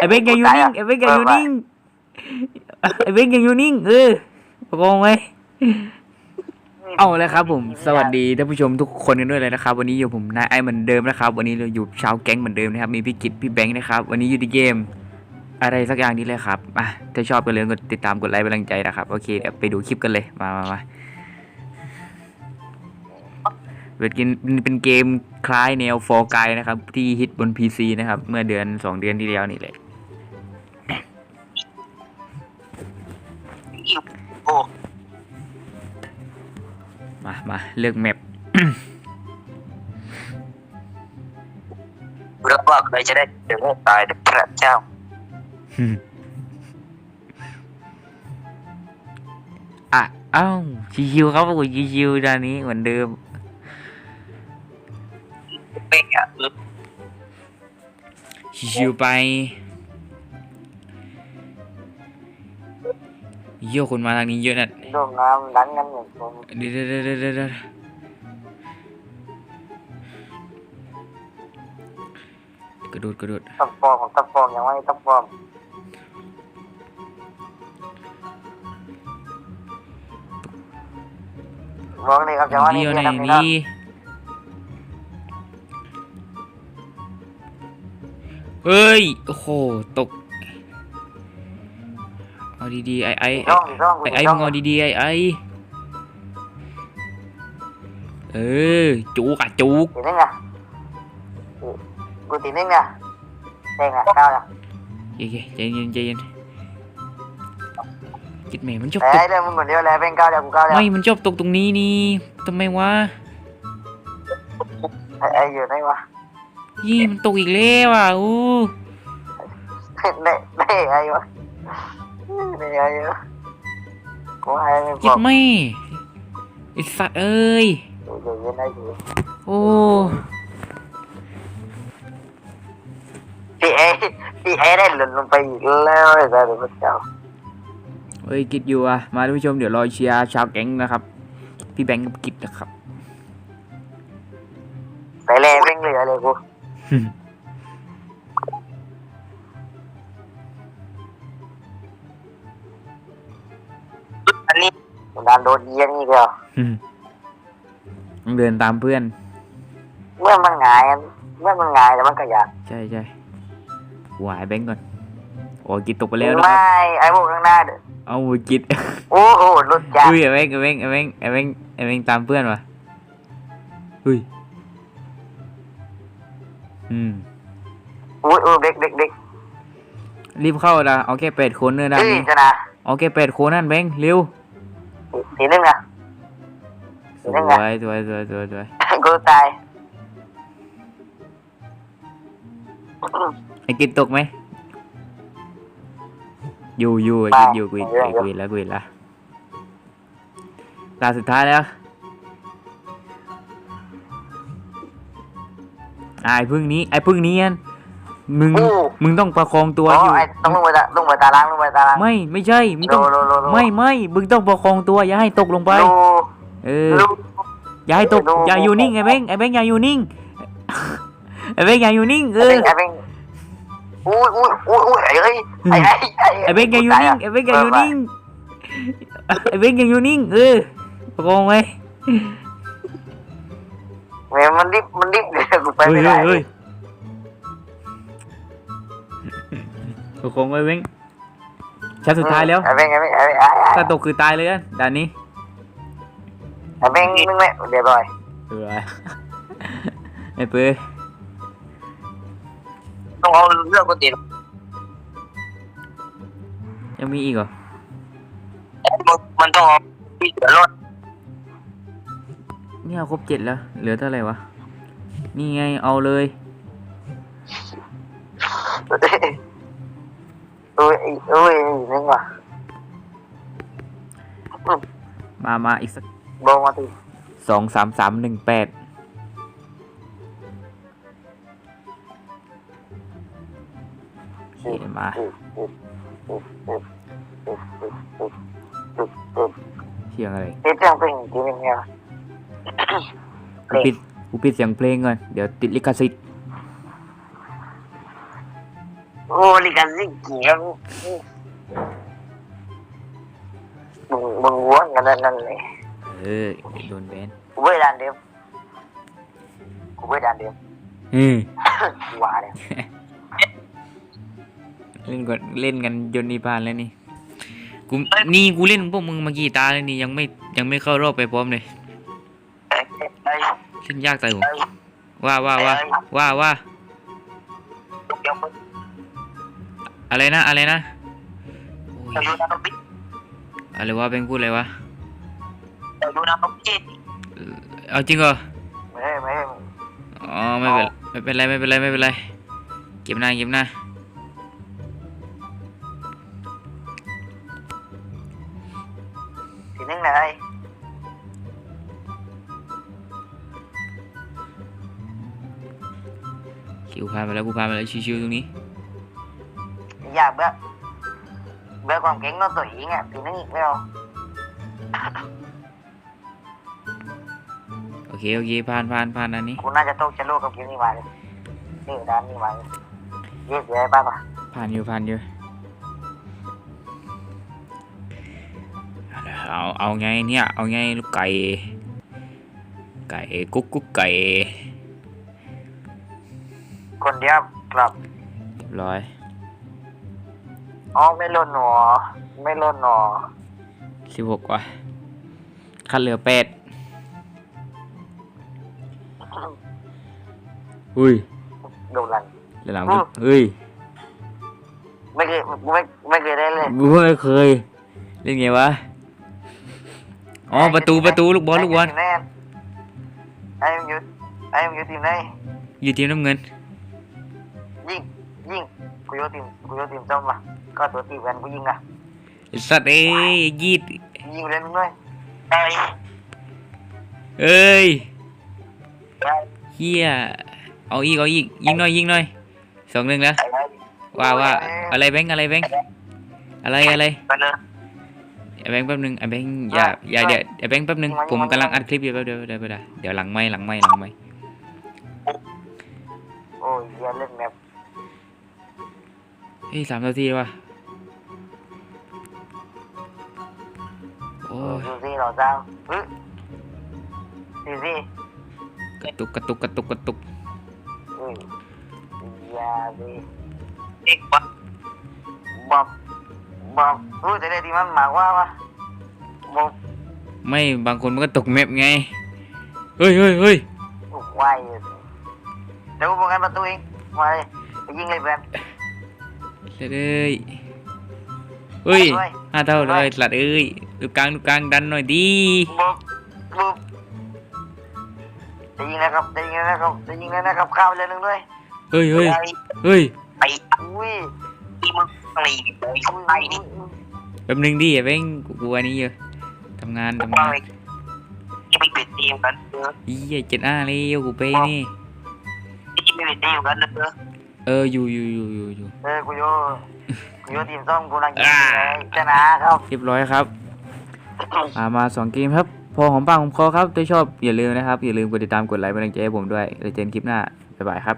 ไอ้เบงยังอยู่นิ่งไอ้เบงยังอยู่นิ่งไอ้เบงยังอยู่นิ่งเออประกงไว้เอาเลยครับ ผมสวัสดีท่านผู้ชมทุกคนกันด้วยเลยนะครับ วันนี้อยู่ผมนายไอเหมือนเดิมนะครับ วันนี้เราอยู่ชาวแก๊งเหมือนเดิมนะครับ มีพี่กิตพี่แบงค์นะครับ วันนี้อยู่ในเกม อะไรสักอย่างนี้เลยครับอะถ้าชอบก็เลยกดติดตามกดไลค์เป็นกำลังใจนะครับโอเคเดี๋ยวไปดูคลิปกันเลยมามามาเป็นเกมเป็นเกมคล้ายแนวฟอร์กายนะครับ ที่ฮิตบน PC นะครับ เมื่อเดือนสองเดือนที่แล้วนี่แหละ โอ้มามาเลือกแมปแล้วว่าใครจะได้เจอให้ตายแต่พระเจ้า อะเอ้าชิวๆครับผมชิวๆด้านนี้เหมือนเดิมเป็นอะชิวๆไป เยอะคนมาทางนี้เยอะนั่นโดนน้ำดันกันอย่างผมเดี๋ยวเดี๋ยวเดี๋ยวเดี๋ยวเดี๋ยวกระโดดกระโดดต้องฟอร์มต้องฟอร์มยังไม่ต้องฟอร์มบอกเลยครับจังหวะนี้เดียวในเกมนี้นี้เฮ้ย โอ้โห ตกเอา ดีๆไอ้ไอ้ช่องช่องไอ้ไอ้มึงเอาดีๆไอ้ไอ้เออจุกอะจุกตีนึงอะกูตีนึงอะเด้งอะก้าวอะเย้ๆใจเย็นใจเย็นจิตแม่มันชอบเอ้ตยกเรื่องมึงคนเดียวเลยเป็นก้าวเดียวกูก้าวเดียวไม่มันชอบตกตรงนี้นี่ทำไมวะไอ้ไอ้อยู่ไหนวะยี่มันตกอีกแล้วอะอู้ได้ได้ ไอ้วะได้ไอ้วะกูให้ไม่บจิอตกแม่ไอ้สัตว์เอ้ย อยู่อยู่ยังไงอยู่โอ้ พี่เอพี่เอได้หล่นลงไปอีกแล้วไอ้สัตว์พระเจ้าเฮ้ยกิดอยู่อะมาท่านผู้ชมเดี๋ยวรอเชียร์ชาวแก๊งนะครับ พี่แบงค์กับกิดนะครับ ใส่แร่เร่งเหลือเลยกู นี้ดานโดนเยียงนี่ก็ต้องเดินตามเพื่อน เมื่อมันหงายอะเมื่อมันหงายแล้วมันก็อยากใช่ใช่หวายแบงค์ก่อนโอ้ยกิดตกไปแล้วนะคไม่รับไอ้พวกข้างหน้าเด้อเอามือกิดโอ้โหรถจักรอุ้ยไอ้แบงค์ไอ้แบงค์ไอ้แบงค์ไอ้แบงค์ไอ้แบงค์ตามเพื่อนวะเฮ้ยอืมอุ้ยอุ้ยเด็กเด็กเด็กรีบเข้าละเอาแค่แปดคนเนื้อด้านเฮ้ยนี้ชนะเอาแค่แปดคนนั่นแบงค์เร็ว สีนึงอะสนั่นไงวยสวยสวยสวยสวยกูตายไอ้กินตกไหมอยู่อยู่ไอ้กินอยู่กูเห็นไอ้กูเห็นแล้วกูเห็นแล้วตาสุดท้ายแล้วอะไอ้พึ่งนี้ไอ้พึ่งนี้อัน มึงอู้มึงต้องประคองตัวอ๋ออยู่ ไอ้ต้องลงไปตาลงไปตาล้างลงไปตาล้าง ไม่ ไม่ใช่ มึงโลต้องโลโลโล ไม่ ไม่ มึงต้องประคองตัว อย่าให้ตกลงไปโลเออโลอย่าให้ตกดูอย่าอยู่นิ่งไอ้เบ้งไอ้เบ้งอย่าอยู่นิ่ง ไอ้เบ้งอย่าอยู่นิ่ง เอไอ้อ เบ้งไอ้เบ้งอุ้ยอุ้ยอุ้ยอุ้ยไอ้เอ้ยไอ้ไอ้ไอ้ไอ้เบ้งอย่าอยู่นิ่ง ไอ้เบ้งอย่าอยู่นิ่ง ไอ้เบ้งอย่าอยู่นิ่ง เออ ประคองไว้แม่มันดิบมันดิบเดี๋ยวกูไปเฮ้ยไม่เฮ้ได้ยเฮ้ย ประคองไว้เบ้งชั้นสุดท้ายแล้ว ไอ้เบ้งไอ้เบ้งไอ้เบ้งไอ้ถ้าตกคือตายเลยนะด่านนี้ไอ้เบ้งมึงไม่เดี๋ยวบ่อยเออไอ้เปื้ยต้องเอาเรื่องกูติดยังมีอีกเหรอ มันต้องเอามีเสือรถเนี่ยครบเจ็ดแล้ว เหลือเท่าไหร่วะ นี่ไงเอาเลย อุ้ยอุ้ยนึงว่ะมามาอีกสักบอกมาทีสองสามสามหนึ่งแปดโอเคมาเสียงอะไรติดเรื่องเพลงจริงๆเนี่ยกูปิดกูปิดเสียงเพลงก่อนเดี๋ยวติดลิขสิทธิ์ โอ้ลิกันสิเกียงมึงมึงว้วนกันนั่นเลยเออโดนแบนกูไปด่านเดียวกูไปด่านเดียวเออกูว่าเนี่ยเล่นก่อนเล่นกันจนนี่ผ่านแล้วนี่กูนี่กูเล่นพวกมึงมากี่ตาแล้วนี่ยังไม่ยังไม่เข้ารอบไปพร้อมเลยเอ้ยเอ้ยเล่นยากตายหัวเอ้ยว่าว่าว่าว่าว่า อะไรนะ อะไรนะโอ้จะยดูน้ำบิ๊กอะไรวะเป็นพูดอะไรวะจะดูน้ำบิ๊กเอาจริงเหรอไม่ไม่อ๋อไม่เป็นไม่เป็นไรไม่เป็นไรไม่เป็นไรเก็บหน้าเก็บหน้าทีนึงไหนคิวพาไปแล้วกูพาไปแล้วชิวๆตรงนี้ อยากเบื่อเบื่อความเก่งก็ตัวเองอะทีนึงไม่เอาโอเค โอเค ผ่านผ่านผ่านอันนี้กูน่าจะต้องจะโลกกับเกมนี้มาเลยนี่ด้านนี้มาเลยเยอะเสียบ้างปะผ่านอยู่ผ่านอยู่เอาเอาไงเนี่ยเอาไงลูกไก่ ไก่กุ๊กกุ๊กไก่ คนเดียวครับเรียบร้อย อ๋อไม่ล่นหนอไม่ล่นหนอสิบหกว่ะคัดเหลือแปดอุ้ยดูหลังเดี๋ยวหลังกูเฮ้ยไม่เคยไม่ไม่เคยได้เลยกูไม่เคย เล่นไงวะ อ๋อประตูประตูลูกบอลลูกบอลแน่ไอ้มันอยู่ไอ้มันอยู่ทีมไหนอยู่ทีมน้ำเงิน ยิงยิง กูโยทีมกูโยทีมส้มอะก็ตัวตีกันกูยิงอะไอ้สัตว์เอ้ยยีดยิงเล่นมึงด้วยไอ้เอ้ยไอ้เฮียเอาอีกเอาอีกยิงหน่อยยิงหน่อยสองหนึ่งแล้วไอ้ว่าว่าอะไรแบงค์อะไรแบงค์อะไรอะไรไปเลยไอ้แบงค์แป๊บนึงไอ้แบงค์อย่าอย่าเดี๋ยวไอ้แบงค์แป๊บนึงผมกำลังอัดคลิปอยู่แป๊บเดียวเดี๋ยวเดี๋ยวเดี๋ยวหลังไม่หลังไม่หลังไม่ เฮ้ยสามนาทีแล้ววะโอ้ย ดูสิเราเจ้าเฮ้ยดูสิกระตุกกระตุกกระตุกกระตุกเฮ้ยอย่าสิเอ็กบับบับบับเฮ้ยแต่ได้ที่มันหมากว่าวะบับไม่บางคนมันก็ตกแมปไงเฮ้ยเฮ้ยเฮ้ย ถูกไหวเลยเดี๋ยวกูป้องกันประตูเองมาเลยไปยิงเลยเพื่อน เฮ้ยเฮ้ยห้าเท่าเลยสลัดเอ้ยลูกกลางลูกกลางดันหน่อยดีบับบับจะยิงนะครับจะยิงแล้วนะครับจะยิงแล้วนะครับข้าวเลยหนึ่งด้วยเฮ้ยเฮ้ยเฮ้ยไปอุ้ยอีมึงหลีไปเข้าไปนี่แป๊บนึงดิไอ้แบงค์กูกลัวนี่เยอะทำงานทำงานจะไปเป็นทีมกันเอออีเหี้ยเจ็ดอ้าเร็วกูไปนี่จะไปเป็นทีมกันเออ เอออยู่อยู่อยู่อยู่อยู่เออกูโยกูโยทีมส้มกูนังยิงเลยชนะครับเรียบร้อยครับอ่ามาสองเกมครับ พอหอมปากหอมคอครับถ้าชอบอย่าลืมนะครับ อย่าลืมกดติดตามกดไลค์เป็นกำลังใจให้ผมด้วยแล้วเจอกันคลิปหน้าบ๊ายบายครับ